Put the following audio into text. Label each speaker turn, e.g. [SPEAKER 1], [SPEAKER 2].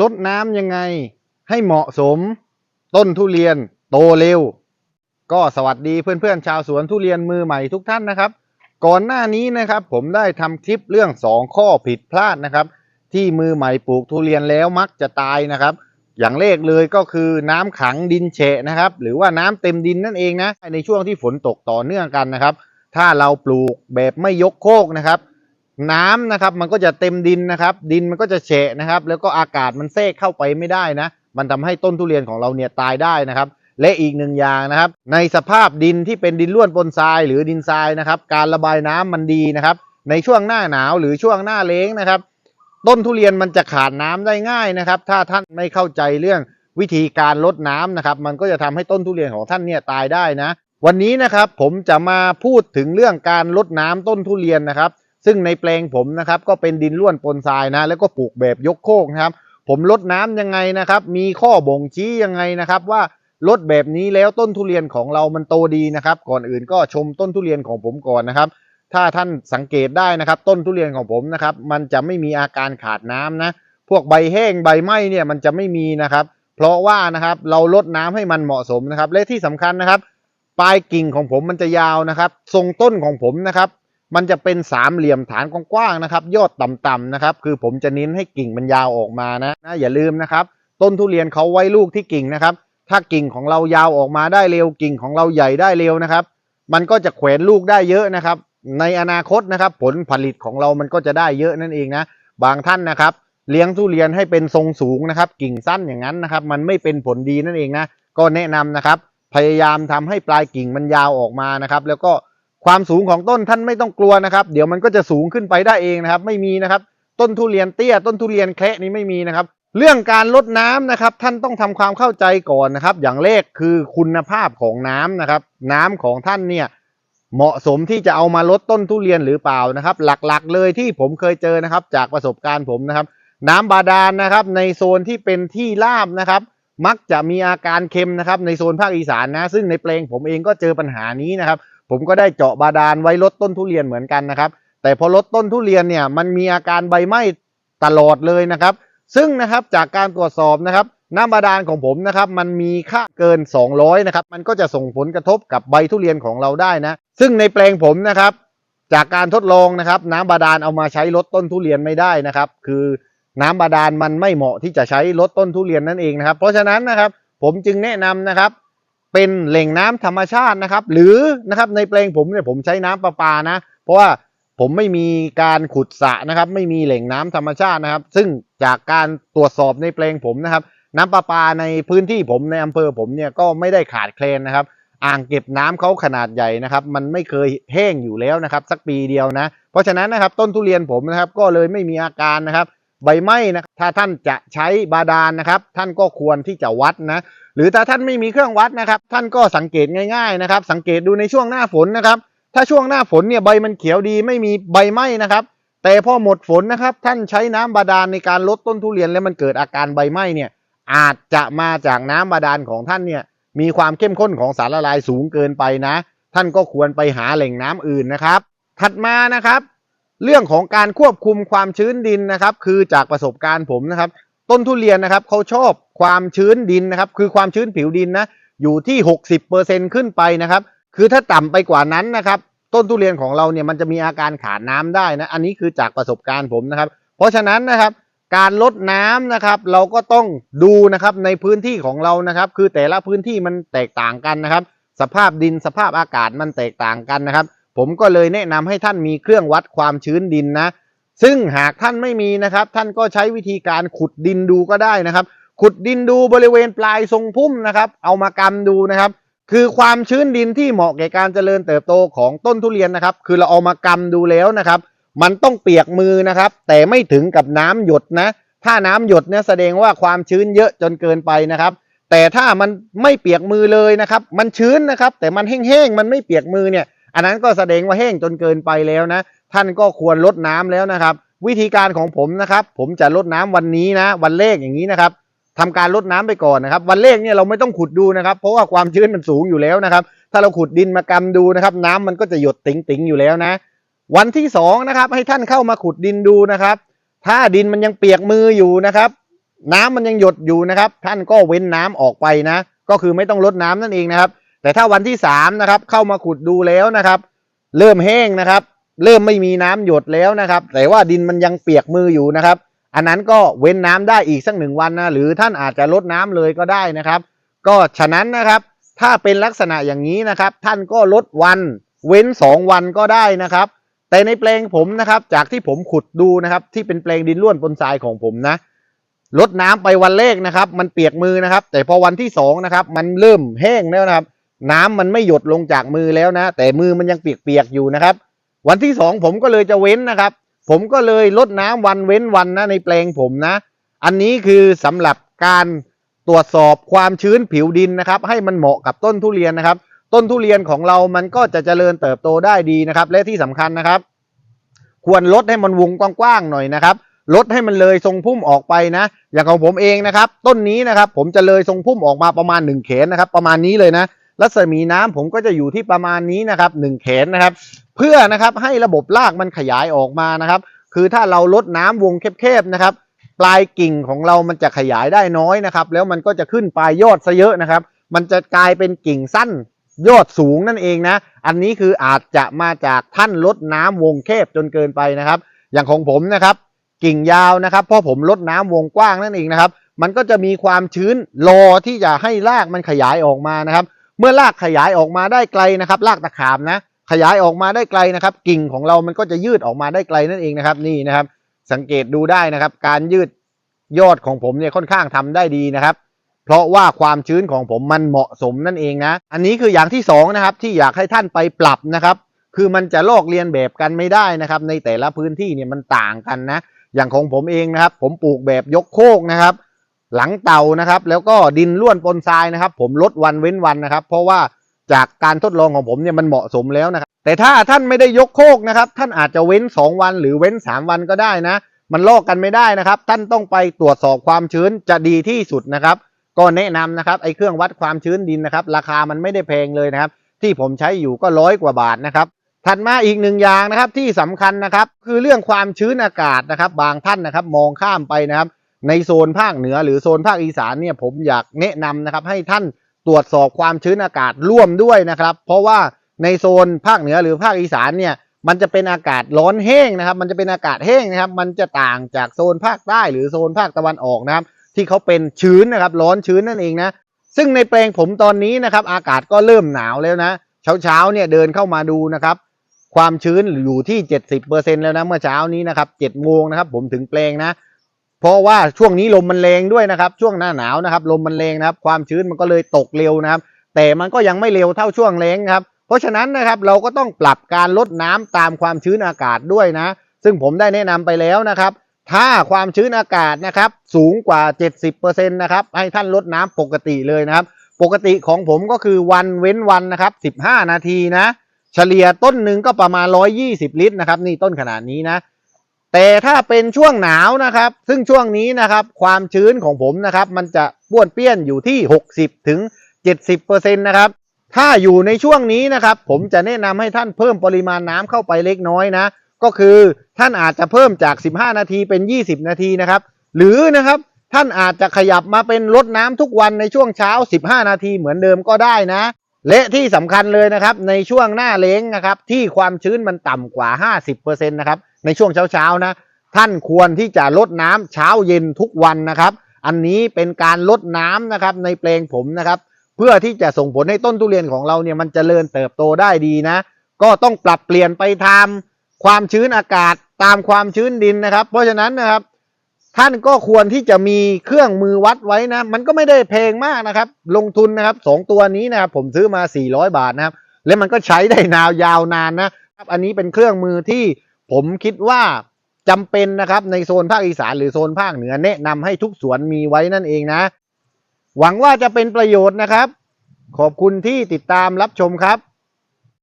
[SPEAKER 1] ลดน้ำยังไงให้เหมาะสม ต้นทุเรียนโตเร็ว ก็สวัสดีเพื่อนๆชาวสวนทุเรียนมือใหม่ทุกท่านนะครับ ก่อนหน้านี้นะครับผมได้ทำคลิปเรื่อง 2 ข้อผิดพลาดนะครับ ที่มือใหม่ปลูกทุเรียนแล้วมักจะตายนะครับ อย่างแรกเลยก็คือน้ำขังดินเฉะนะครับ หรือว่าน้ำเต็มดินนั่นเองนะในช่วงที่ฝนตกต่อเนื่องกันนะครับ ถ้าเราปลูกแบบไม่ยกโคกนะครับ น้ำนะครับ มันก็จะเต็มดินนะครับ ดินมันก็จะเฉะนะครับ แล้วก็อากาศมันแทรกเข้าไปไม่ได้นะ มันทำให้ต้นทุเรียนของเราเนี่ยตายได้นะครับ และอีกหนึ่งอย่างนะครับ ในสภาพดินที่เป็นดินร่วนปนทราย หรือดินทรายนะครับ การระบายน้ำมันดีนะครับ ในช่วงหน้าหนาวหรือช่วงหน้าแล้งนะครับ ต้นทุเรียนมันจะขาดน้ำได้ง่ายนะครับ ถ้าท่านไม่เข้าใจเรื่องวิธีการลดน้ำนะครับ มันก็จะทำให้ต้นทุเรียนของท่านเนี่ยตายได้นะ วันนี้นะครับผมจะมาพูดถึงเรื่องการลดน้ำต้นทุเรียนนะครับ ซึ่งในแปลงผมนะครับก็เป็นดินร่วนปนทรายนะ แล้วก็ปลูกแบบยกโคกนะครับ ผมลดน้ำยังไงนะครับ มีข้อบ่งชี้ยังไงนะครับว่าลดแบบนี้แล้วต้นทุเรียนของเรามันโตดีนะครับ ก่อนอื่นก็ชมต้นทุเรียนของผมก่อนนะครับ ถ้าท่านสังเกตได้นะครับ ต้นทุเรียนของผมนะครับ มันจะไม่มีอาการขาดน้ำนะ พวกใบแห้งใบไหม้เนี่ยมันจะไม่มีนะครับ เพราะว่านะครับเราลดน้ำให้มันเหมาะสมนะครับ และที่สำคัญนะครับ ปลายกิ่งของผมมันจะยาวนะครับ ทรงต้นของผมนะครับ มันจะเป็นสามเหลี่ยมฐานกว้างๆนะครับ ยอดต่ำๆนะครับ คือผมจะเน้นให้กิ่งมันยาวออกมานะนะอย่าลืมนะครับ ต้นทุเรียนเขาไว้ลูกที่กิ่งนะครับ ถ้ากิ่งของเรายาวออกมาได้เร็วกิ่งของเราใหญ่ได้เร็วนะครับ มันก็จะแขวนลูกได้เยอะนะครับ ในอนาคตนะครับ ผลผลิตของเรามันก็จะได้เยอะนั่นเองนะ บางท่านนะครับ เลี้ยงทุเรียนให้เป็นทรงสูงนะครับ กิ่งสั้นอย่างนั้นนะครับ มันไม่เป็นผลดีนั่นเองนะ ก็แนะนำนะครับ พยายามทำให้ปลายกิ่งมันยาวออกมานะครับ แล้วก็ ความสูงของต้นท่านไม่ต้องกลัวนะครับ เดี๋ยวมันก็จะสูงขึ้นไปได้เองนะครับ ไม่มีนะครับ ต้นทุเรียนเตี้ย ต้นทุเรียนแคะนี้ไม่มีนะครับ เรื่องการลดน้ำนะครับ ท่านต้องทำความเข้าใจก่อนนะครับ อย่างแรกคือคุณภาพของน้ำนะครับ น้ำของท่านเนี่ยเหมาะสมที่จะเอามาลดต้นทุเรียนหรือเปล่านะครับ หลักๆเลยที่ผมเคยเจอนะครับ จากประสบการณ์ผมนะครับ น้ำบาดาลนะครับ ในโซนที่เป็นที่ราบนะครับ มักจะมีอาการเค็มนะครับ ในโซนภาคอีสานนะ ซึ่งในแปลงผมเองก็เจอปัญหานี้นะครับ ผมก็ได้เจาะบาดาลไว้ลดต้นทุเรียนเหมือนกันนะครับ แต่พอลดต้นทุเรียนเนี่ยมันมีอาการใบไหม้ตลอดเลยนะครับ ซึ่งนะครับจากการตรวจสอบนะครับน้ำบาดาลของผมนะครับมันมีค่าเกิน 200นะครับมันก็จะส่งผลกระทบกับใบทุเรียนของเราได้นะ ซึ่งในแปลงผมนะครับจากการทดลองนะครับน้ำบาดาลเอามาใช้ลดต้นทุเรียนไม่ได้นะครับ คือน้ำบาดาลมันไม่เหมาะที่จะใช้ลดต้นทุเรียนนั่นเองนะครับ เพราะฉะนั้นนะครับผมจึงแนะนำนะครับ เป็นแหล่งน้ำธรรมชาตินะครับ หรือนะครับในแปลงผมเนี่ยผมใช้น้ำประปานะ เพราะว่าผมไม่มีการขุดสระนะครับ ไม่มีแหล่งน้ำธรรมชาตินะครับ ซึ่งจากการตรวจสอบในแปลงผมนะครับ น้ำประปาในพื้นที่ผมในอำเภอผมเนี่ยก็ไม่ได้ขาดแคลนนะครับ อ่างเก็บน้ำเขาขนาดใหญ่นะครับ มันไม่เคยแห้งอยู่แล้วนะครับ สักปีเดียวนะ เพราะฉะนั้นนะครับต้นทุเรียนผมนะครับก็เลยไม่มีอาการนะครับ ใบไหม้นะถ้าท่านจะใช้บาดาลนะครับ ท่านก็ควรที่จะวัดนะ รือถ้าท่านไม่มีเครื่องวัดนะครับ ท่านก็สังเกตง่ายๆนะครับ สังเกตดูในช่วงหน้าฝนนะครับ ถ้าช่วงหน้าฝนเนี่ยใบมันเขียวดีไม่มีใบไหม้นะครับ แต่พอหมดฝนนะครับ ท่านใช้น้ำบาดาลในการลดต้นทุเรียนแล้วมันเกิดอาการใบไหม้เนี่ยอาจจะมาจากน้ำบาดาลของท่านเนี่ยมีความเข้มข้นของสารละลายสูงเกินไปนะ ท่านก็ควรไปหาแหล่งน้ำอื่นนะครับ ถัดมานะครับ เรื่องของการควบคุมความชื้นดินนะครับ คือจากประสบการณ์ผมนะครับ ต้นทุเรียนนะครับเขาชอบความชื้นดินนะครับ คือความชื้นผิวดินนะอยู่ที่ 60%ขึ้นไปนะครับ คือถ้าต่ำไปกว่านั้นนะครับ ต้นทุเรียนของเราเนี่ยมันจะมีอาการขาดน้ำได้นะอันนี้คือจากประสบการณ์ผมนะครับ เพราะฉะนั้นนะครับการลดน้ำนะครับ เราก็ต้องดูนะครับในพื้นที่ของเรานะครับ คือแต่ละพื้นที่มันแตกต่างกันนะครับ สภาพดินสภาพอากาศมันแตกต่างกันนะครับ ผมก็เลยแนะนำให้ท่านมีเครื่องวัดความชื้นดินนะ ซึ่งหากท่านไม่มีนะครับ ท่านก็ใช้วิธีการขุดดินดูก็ได้นะครับ ขุดดินดูบริเวณปลายทรงพุ่มนะครับ เอามากำดูนะครับ คือความชื้นดินที่เหมาะแก่การเจริญเติบโตของต้นทุเรียนนะครับ คือเราเอามากำดูแล้วนะครับ มันต้องเปียกมือนะครับ แต่ไม่ถึงกับน้ำหยดนะ ถ้าน้ำหยดเนี่ยแสดงว่าความชื้นเยอะจนเกินไปนะครับ แต่ถ้ามันไม่เปียกมือเลยนะครับ มันชื้นนะครับ แต่มันแห้งๆมันไม่เปียกมือเนี่ย อันนั้นก็แสดงว่าแห้งจนเกินไปแล้วนะ ท่านก็ควรลดน้ำแล้วนะครับ วิธีการของผมนะครับ ผมจะลดน้ำวันนี้นะ วันเลขอย่างนี้นะครับทำการลดน้ำไปก่อนนะครับ วันเลขเนี่ยเราไม่ต้องขุดดูนะครับ เพราะว่าความชื้นมันสูงอยู่แล้วนะครับ ถ้าเราขุดดินมากำดูนะครับ น้ำมันก็จะหยดติ๋งๆอยู่แล้วนะ วันที่สองนะครับให้ท่านเข้ามาขุดดินดูนะครับ ถ้าดินมันยังเปียกมืออยู่นะครับ น้ำมันยังหยดอยู่นะครับ ท่านก็เว้นน้ำออกไปนะ ก็คือไม่ต้องลดน้ำนั่นเองนะครับ แต่ถ้าวันที่สามนะครับเข้ามาขุดดูแล้วนะครับ เริ่มแห้งนะครับ เริ่มไม่มีน้ำหยดแล้วนะครับ แต่ว่าดินมันยังเปียกมืออยู่นะครับ อันนั้นก็เว้นน้ำได้อีกสักหนึ่งวันนะหรือท่านอาจจะลดน้ำเลยก็ได้นะครับ ก็ฉะนั้นนะครับถ้าเป็นลักษณะอย่างนี้นะครับ ท่านก็ลดวันเว้นสองวันก็ได้นะครับ แต่ในแปลงผมนะครับ จากที่ผมขุดดูนะครับ ที่เป็นแปลงดินร่วนปนทรายของผมนะลดน้ำไปวันแรกนะครับ มันเปียกมือนะครับ แต่พอวันที่สองนะครับมันเริ่มแห้งแล้วนะครับ น้ำมันไม่หยดลงจากมือแล้วนะ แต่มือมันยังเปียกๆอยู่นะครับ วันที่สองผมก็เลยจะเว้นนะครับ ผมก็เลยลดน้ำวันเว้นวันนะในแปลงผมนะ อันนี้คือสำหรับการตรวจสอบความชื้นผิวดินนะครับ ให้มันเหมาะกับต้นทุเรียนนะครับ ต้นทุเรียนของเรามันก็จะเจริญเติบโตได้ดีนะครับ และที่สำคัญนะครับ ควรลดให้มันวงกว้างๆหน่อยนะครับลดให้มันเลยทรงพุ่มออกไปนะ อย่างของผมเองนะครับ ต้นนี้นะครับ ผมจะเลยทรงพุ่มออกมาประมาณ1เขนนะครับ ประมาณนี้เลยนะรัศมีน้ำผมก็จะอยู่ที่ประมาณนี้นะครับหนึ่งเขนนะครับเพื่อนะครับให้ระบบรากมันขยายออกมานะครับ คือถ้าเราลดน้ำวงแคบๆนะครับ ปลายกิ่งของเรามันจะขยายได้น้อยนะครับ แล้วมันก็จะขึ้นปลายยอดซะเยอะนะครับ มันจะกลายเป็นกิ่งสั้นยอดสูงนั่นเองนะ อันนี้คืออาจจะมาจากท่านลดน้ำวงแคบจนเกินไปนะครับ อย่างของผมนะครับ กิ่งยาวนะครับเพราะผมลดน้ำวงกว้างนั่นเองนะครับ มันก็จะมีความชื้นรอที่จะให้รากมันขยายออกมานะครับ เมื่อรากขยายออกมาได้ไกลนะครับรากตะขามนะ ขยายออกมาได้ไกลนะครับ กิ่งของเรามันก็จะยืดออกมาได้ไกลนั่นเองนะครับ นี่นะครับ สังเกตดูได้นะครับ การยืดยอดของผมเนี่ยค่อนข้างทำได้ดีนะครับ เพราะว่าความชื้นของผมมันเหมาะสมนั่นเองนะ อันนี้คืออย่างที่สองนะครับที่อยากให้ท่านไปปรับนะครับ คือมันจะลอกเลียนแบบกันไม่ได้นะครับ ในแต่ละพื้นที่เนี่ยมันต่างกันนะ อย่างของผมเองนะครับ ผมปลูกแบบยกโคกนะครับ หลังเตานะครับ แล้วก็ดินล้วนปนทรายนะครับ ผมลดวันเว้นวันนะครับ เพราะว่า จากการทดลองของผมเนี่ยมันเหมาะสมแล้วนะครับ แต่ถ้าท่านไม่ได้ยกโคกนะครับ ท่านอาจจะเว้น 2 วันหรือเว้น 3 วันก็ได้นะ มันลอกกันไม่ได้นะครับ ท่านต้องไปตรวจสอบความชื้นจะดีที่สุดนะครับ ก็แนะนำนะครับไอ้เครื่องวัดความชื้นดินนะครับ ราคามันไม่ได้แพงเลยนะครับ ที่ผมใช้อยู่ก็ร้อยกว่าบาทนะครับถัดมาอีกหนึ่งอย่างนะครับที่สำคัญนะครับคือเรื่องความชื้นอากาศนะครับ บางท่านนะครับมองข้ามไปนะครับ ในโซนภาคเหนือหรือโซนภาคอีสานเนี่ยผมอยากแนะนำนะครับให้ท่าน ตรวจสอบความชื้นอากาศร่วมด้วยนะครับ เพราะว่าในโซนภาคเหนือหรือภาคอีสานเนี่ยมันจะเป็นอากาศร้อนแห้งนะครับ มันจะเป็นอากาศแห้งนะครับ มันจะต่างจากโซนภาคใต้หรือโซนภาคตะวันออกนะครับ ที่เขาเป็นชื้นนะครับ ร้อนชื้นนั่นเองนะ ซึ่งในแปลงผมตอนนี้นะครับ อากาศก็เริ่มหนาวแล้วนะ เช้าเช้าๆเนี่ยเดินเข้ามาดูนะครับ ความชื้นอยู่ที่ 70%แล้วนะเมื่อเช้านี้นะครับ7โมงนะครับ ผมถึงแปลงนะ เพราะว่าช่วงนี้ลมมันแรงด้วยนะครับช่วงหน้าหนาวนะครับลมมันแรงนะครับ ความชื้นมันก็เลยตกเร็วนะครับ แต่มันก็ยังไม่เร็วเท่าช่วงแรงครับ เพราะฉะนั้นนะครับเราก็ต้องปรับการลดน้ำตามความชื้นอากาศด้วยนะ ซึ่งผมได้แนะนำไปแล้วนะครับ ถ้าความชื้นอากาศนะครับสูงกว่า 70%นะครับให้ท่านลดน้ำปกติเลยนะครับ ปกติของผมก็คือวันเว้นวันนะครับ 15 นาทีนะ เฉลี่ยต้นหนึ่งก็ประมาณ 120 ลิตรนะครับนี่ต้นขนาดนี้นะ แต่ถ้าเป็นช่วงหนาวนะครับ ซึ่งช่วงนี้นะครับ ความชื้นของผมนะครับ มันจะป้วนเปี้ยนอยู่ที่ 60ถึง70%นะครับ ถ้าอยู่ในช่วงนี้นะครับ ผมจะแนะนำให้ท่านเพิ่มปริมาณน้ำเข้าไปเล็กน้อยนะ ก็คือท่านอาจจะเพิ่มจาก 15 นาทีเป็น 20 นาทีนะครับ หรือนะครับท่านอาจจะขยับมาเป็นลดน้ำทุกวันในช่วงเช้า 15 นาทีเหมือนเดิมก็ได้นะ และที่สำคัญเลยนะครับ ในช่วงหน้าเล้งนะครับ ที่ความชื้นมันต่ำกว่า 50%นะครับ ในช่วงเช้าๆนะ ท่านควรที่จะลดน้ำเช้าเย็นทุกวันนะครับ อันนี้เป็นการลดน้ำนะครับในแปลงผมนะครับ เพื่อที่จะส่งผลให้ต้นทุเรียนของเราเนี่ยมันจเจริญเติบโตได้ดีนะ ก็ต้องปรับเปลี่ยนไปตามความชื้นอากาศตามความชื้นดินนะครับ เพราะฉะนั้นนะครับท่านก็ควรที่จะมีเครื่องมือวัดไว้นะ มันก็ไม่ได้แพงมากนะครับ ลงทุนนะครับสองตัวนี้นะครับผมซื้อมา 400 บาทนะครับ แล้วมันก็ใช้ได้นาวยาวนานนะครับ อันนี้เป็นเครื่องมือที่ ผมคิดว่าจำเป็นนะครับในโซนภาคอีสานหรือโซนภาคเหนือแนะนำให้ทุกสวนมีไว้นั่นเองนะ หวังว่าจะเป็นประโยชน์นะครับ ขอบคุณที่ติดตามรับชมครับ